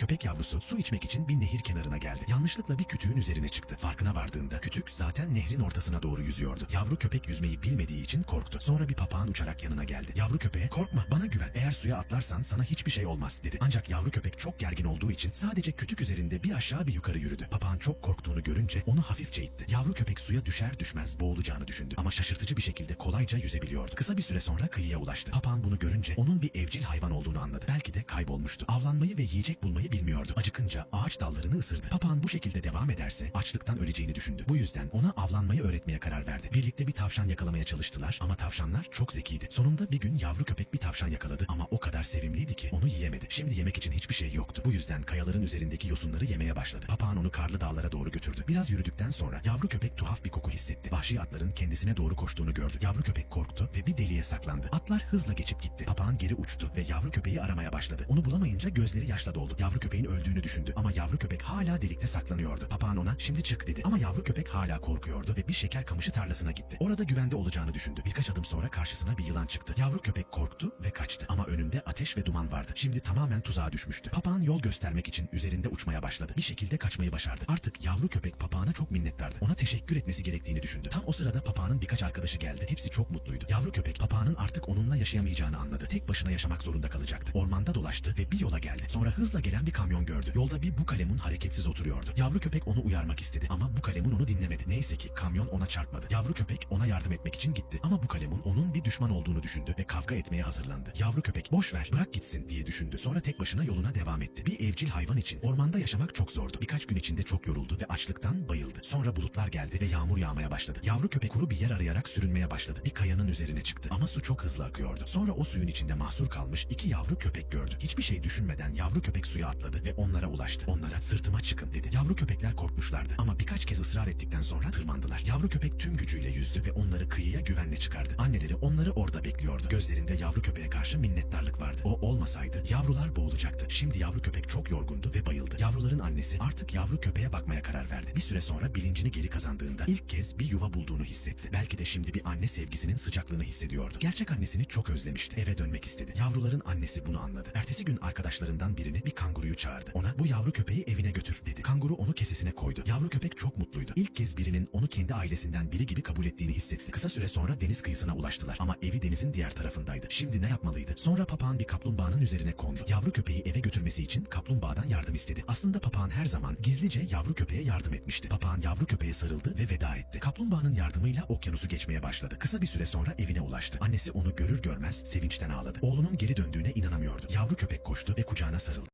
Köpek yavrusu su içmek için bir nehir kenarına geldi. Yanlışlıkla bir kütüğün üzerine çıktı. Farkına vardığında kütük zaten nehrin ortasına doğru yüzüyordu. Yavru köpek yüzmeyi bilmediği için korktu. Sonra bir papağan uçarak yanına geldi. Yavru köpeğe korkma bana güven. Eğer suya atlarsan sana hiçbir şey olmaz dedi. Ancak yavru köpek çok gergin olduğu için sadece kütük üzerinde bir aşağı bir yukarı yürüdü. Papağan çok korktuğunu görünce onu hafifçe itti. Yavru köpek suya düşer düşmez boğulacağını düşündü. Ama şaşırtıcı bir şekilde kolayca yüzebiliyordu. Kısa bir süre sonra kıyıya ulaştı. Papağan bunu görünce onun bir evcil hayvan olduğunu anladı. Belki de kaybolmuştu. Avlanmayı ve yiyecek bulmayı bilmiyordu. Acıkınca ağaç dallarını ısırdı. Papağan bu şekilde devam ederse açlıktan öleceğini düşündü. Bu yüzden ona avlanmayı öğretmeye karar verdi. Birlikte bir tavşan yakalamaya çalıştılar ama tavşanlar çok zekiydi. Sonunda bir gün yavru köpek bir tavşan yakaladı ama o kadar sevimliydi ki onu yiyemedi. Şimdi yemek için hiçbir şey yoktu. Bu yüzden kayaların üzerindeki yosunları yemeye başladı. Papağan onu karlı dağlara doğru götürdü. Biraz yürüdükten sonra yavru köpek tuhaf bir koku hissetti. Vahşi atların kendisine doğru koştuğunu gördü. Yavru köpek korktu ve bir deliğe saklandı. Atlar hızla geçip gitti. Papağan geri uçtu ve yavru köpeği aramaya başladı. Onu bulamayınca gözleri yaşla doldu. Yavru köpeğin öldüğünü düşündü ama yavru köpek hala delikte saklanıyordu. Papağan ona şimdi çık dedi ama yavru köpek hala korkuyordu ve bir şeker kamışı tarlasına gitti. Orada güvende olacağını düşündü. Birkaç adım sonra karşısına bir yılan çıktı. Yavru köpek korktu ve kaçtı ama önünde ateş ve duman vardı. Şimdi tamamen tuzağa düşmüştü. Papağan yol göstermek için üzerinde uçmaya başladı. Bir şekilde kaçmayı başardı. Artık yavru köpek papağana çok minnettardı. Ona teşekkür etmesi gerektiğini düşündü. Tam o sırada papağanın birkaç arkadaşı geldi. Hepsi çok mutluydu. Yavru köpek papağanın artık onunla yaşayamayacağını anladı. Tek başına yaşamak zorunda kalacaktı. Ormanda dolaştı ve bir yola geldi. Sonra hızla gelen bir kamyon gördü. Yolda bir bu kalemun hareketsiz oturuyordu. Yavru köpek onu uyarmak istedi ama bu kalemun onu dinlemedi. Neyse ki kamyon ona çarpmadı. Yavru köpek ona yardım etmek için gitti. Ama bu kalemun onun bir düşman olduğunu düşündü ve kavga etmeye hazırlandı. Yavru köpek boş ver bırak gitsin diye düşündü. Sonra tek başına yoluna devam etti. Bir evcil hayvan için ormanda yaşamak çok zordu. Birkaç gün içinde çok yoruldu ve açlıktan bayıldı. Sonra bulutlar geldi ve yağmur yağmaya başladı. Yavru köpek kuru bir yer arayarak sürünmeye başladı. Bir kayanın üzerine çıktı ama su çok hızlı akıyordu. Sonra o suyun içinde mahsur kalmış iki yavru köpek gördü. Hiçbir şey düşünmeden yavru köpek suya atladı ve onlara ulaştı. Onlara sırtıma çıkın dedi. Yavru köpekler korkmuşlardı ama birkaç kez ısrar ettikten sonra tırmandılar. Yavru köpek tüm gücüyle yüzdü ve onları kıyıya güvenle çıkardı. Anneleri onları orada bekliyordu. Gözlerinde yavru köpeğe karşı minnettarlık vardı. O olmasaydı yavrular boğulacaktı. Şimdi yavru köpek çok yorgundu ve bayıldı. Yavruların annesi artık yavru köpeğe bakmaya karar verdi. Bir süre sonra bilincini geri kazandığında ilk kez bir yuva bulduğunu hissetti. Belki de şimdi bir anne sevgisinin sıcaklığını hissediyordu. Gerçek annesini çok özlemişti. Eve dönmek istedi. Yavruların annesi bunu anladı. Ertesi gün arkadaşlarından birini bir kanguruyu çağırdı. Ona bu yavru köpeği evine götür dedi. Kanguru onu kesesine koydu. Yavru köpek çok mutluydu. İlk kez birinin onu kendi ailesinden biri gibi kabul ettiğini hissetti. Kısa süre sonra deniz kıyısına ulaştılar ama evi denizin diğer tarafındaydı. Şimdi ne yapmalıydı? Sonra papağan bir kaplumbağanın üzerine kondu. Yavru köpeği eve götürmesi için kaplumbağadan yardım istedi. Aslında papağan her zaman gizlice yavru köpeğe yardım etmişti. Papağan yavru köpeğe sarıldı ve veda etti. Kaplumbağanın yardımıyla okyanusu geçmeye başladı. Kısa bir süre sonra evine ulaştı. Annesi onu görür görmez sevinçten ağladı. Oğlunun geri döndüğüne inanamıyordu. Yavru köpek koştu ve kucağına sarıldı.